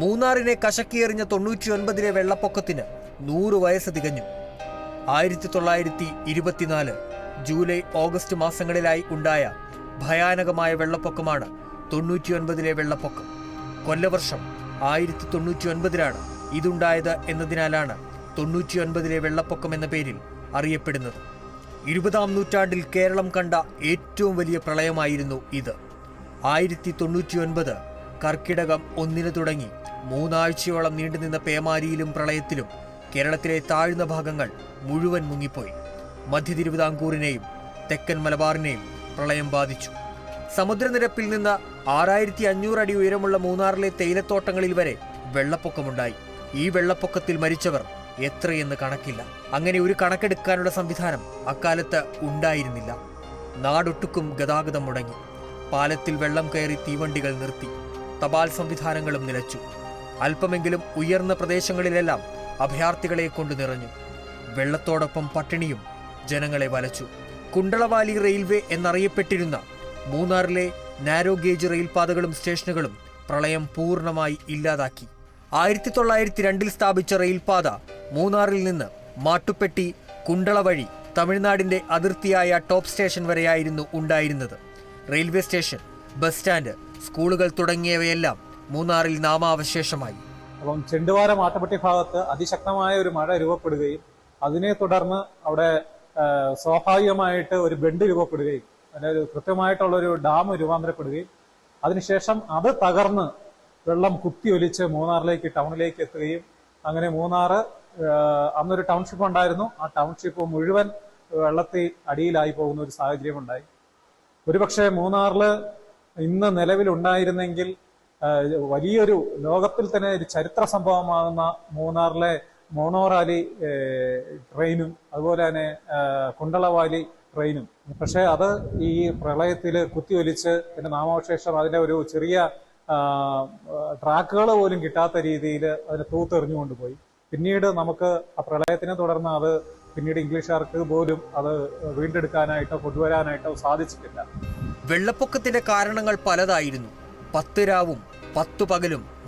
മൂന്നാറിനെ കശക്കിയെറിഞ്ഞ തൊണ്ണൂറ്റി ഒൻപതിലെ വെള്ളപ്പൊക്കത്തിന് നൂറ് വയസ്സ് തികഞ്ഞു. ആയിരത്തി തൊള്ളായിരത്തി ഇരുപത്തിനാല് ജൂലൈ ഓഗസ്റ്റ് മാസങ്ങളിലായി ഉണ്ടായ ഭയാനകമായ വെള്ളപ്പൊക്കമാണ് തൊണ്ണൂറ്റിയൊൻപതിലെ വെള്ളപ്പൊക്കം. കൊല്ലവർഷം ആയിരത്തി തൊണ്ണൂറ്റി ഒൻപതിലാണ് ഇതുണ്ടായത് എന്നതിനാലാണ് തൊണ്ണൂറ്റിയൊൻപതിലെ വെള്ളപ്പൊക്കം എന്ന പേരിൽ അറിയപ്പെടുന്നത്. ഇരുപതാം നൂറ്റാണ്ടിൽ കേരളം കണ്ട ഏറ്റവും വലിയ പ്രളയമായിരുന്നു ഇത്. ആയിരത്തി തൊണ്ണൂറ്റിയൊൻപത് കർക്കിടകം ഒന്നിന് തുടങ്ങി മൂന്നാഴ്ചയോളം നീണ്ടുനിന്ന പേമാരിയിലും പ്രളയത്തിലും കേരളത്തിലെ താഴ്ന്ന ഭാഗങ്ങൾ മുഴുവൻ മുങ്ങിപ്പോയി. മധ്യ തിരുവിതാംകൂറിനെയും തെക്കൻ മലബാറിനെയും പ്രളയം ബാധിച്ചു. സമുദ്രനിരപ്പിൽ നിന്ന് ആറായിരത്തി അഞ്ഞൂറ് അടി ഉയരമുള്ള മൂന്നാറിലെ തേയിലത്തോട്ടങ്ങളിൽ വരെ വെള്ളപ്പൊക്കമുണ്ടായി. ഈ വെള്ളപ്പൊക്കത്തിൽ മരിച്ചവർ എത്രയെന്ന് കണക്കില്ല. അങ്ങനെ ഒരു കണക്കെടുക്കാനുള്ള സംവിധാനം അക്കാലത്ത് ഉണ്ടായിരുന്നില്ല. നാടൊട്ടുക്കും ഗതാഗതം മുടങ്ങി. പാലത്തിൽ വെള്ളം കയറി തീവണ്ടികൾ നിർത്തി. തപാൽ സംവിധാനങ്ങളും നിലച്ചു. അല്പമെങ്കിലും ഉയർന്ന പ്രദേശങ്ങളിലെല്ലാം അഭയാർത്ഥികളെ കൊണ്ടു നിറഞ്ഞു. വെള്ളത്തോടൊപ്പം പട്ടിണിയും ജനങ്ങളെ വലച്ചു. കുണ്ടളവാലി റെയിൽവേ എന്നറിയപ്പെട്ടിരുന്ന മൂന്നാറിലെ നാരോ ഗേജ് റെയിൽപാതകളും സ്റ്റേഷനുകളും പ്രളയം പൂർണമായി ഇല്ലാതാക്കി. ആയിരത്തി തൊള്ളായിരത്തി രണ്ടിൽ സ്ഥാപിച്ച റെയിൽപാത മൂന്നാറിൽ നിന്ന് മാട്ടുപ്പെട്ടി കുണ്ടള വഴി തമിഴ്നാടിന്റെ അതിർത്തിയായ ടോപ്പ് സ്റ്റേഷൻ വരെയായിരുന്നു ഉണ്ടായിരുന്നത്. റെയിൽവേ സ്റ്റേഷൻ ബസ് സ്റ്റാൻഡ് സ്കൂളുകൾ തുടങ്ങിയവയെല്ലാം മൂന്നാറിൽ നാമാവശേഷമായി. അപ്പം ചെണ്ടുവാര മാട്ടപ്പെട്ടി ഭാഗത്ത് അതിശക്തമായ ഒരു മഴ രൂപപ്പെടുകയും അതിനെ തുടർന്ന് അവിടെ സ്വാഭാവികമായിട്ട് ഒരു ബെൻഡ് രൂപപ്പെടുകയും അതായത് കൃത്യമായിട്ടുള്ള ഒരു ഡാം രൂപാന്തരപ്പെടുകയും അതിനുശേഷം അത് തകർന്ന് വെള്ളം കുത്തിയൊലിച്ച് മൂന്നാറിലേക്ക് ടൗണിലേക്ക് എത്തുകയും അങ്ങനെ മൂന്നാറ് അന്നൊരു ടൗൺഷിപ്പ് ഉണ്ടായിരുന്നു. ആ ടൗൺഷിപ്പ് മുഴുവൻ വെള്ളത്തിൽ അടിയിലായി പോകുന്ന ഒരു സാഹചര്യം ഉണ്ടായി ഒരുപക്ഷെ മൂന്നാറിൽ ഇന്ന് നിലവിലുണ്ടായിരുന്നെങ്കിൽ വലിയൊരു ലോകത്തിൽ തന്നെ ഒരു ചരിത്ര സംഭവമാകുന്ന മൂന്നാറിലെ മോണോറാലി ട്രെയിനും അതുപോലെ തന്നെ കുണ്ടളവാലി ട്രെയിനും. പക്ഷേ അത് ഈ പ്രളയത്തിൽ കുത്തിയൊലിച്ച് പിന്നെ നാമാവശേഷം അതിന്റെ ഒരു ചെറിയ ട്രാക്കുകൾ പോലും കിട്ടാത്ത രീതിയിൽ അതിനെ തൂത്തെറിഞ്ഞു കൊണ്ടുപോയി പിന്നീട് നമുക്ക് ആ പ്രളയത്തിനെ തുടർന്ന് അത് പിന്നീട് ഇംഗ്ലീഷുകാർക്ക് പോലും അത് വീണ്ടെടുക്കാനായിട്ടോ കൊണ്ടുവരാനായിട്ടോ സാധിച്ചിട്ടില്ല. വെള്ളപ്പൊക്കത്തിന്റെ കാരണങ്ങൾ പലതായിരുന്നു. പത്ത് രാവും പത്തു പകലും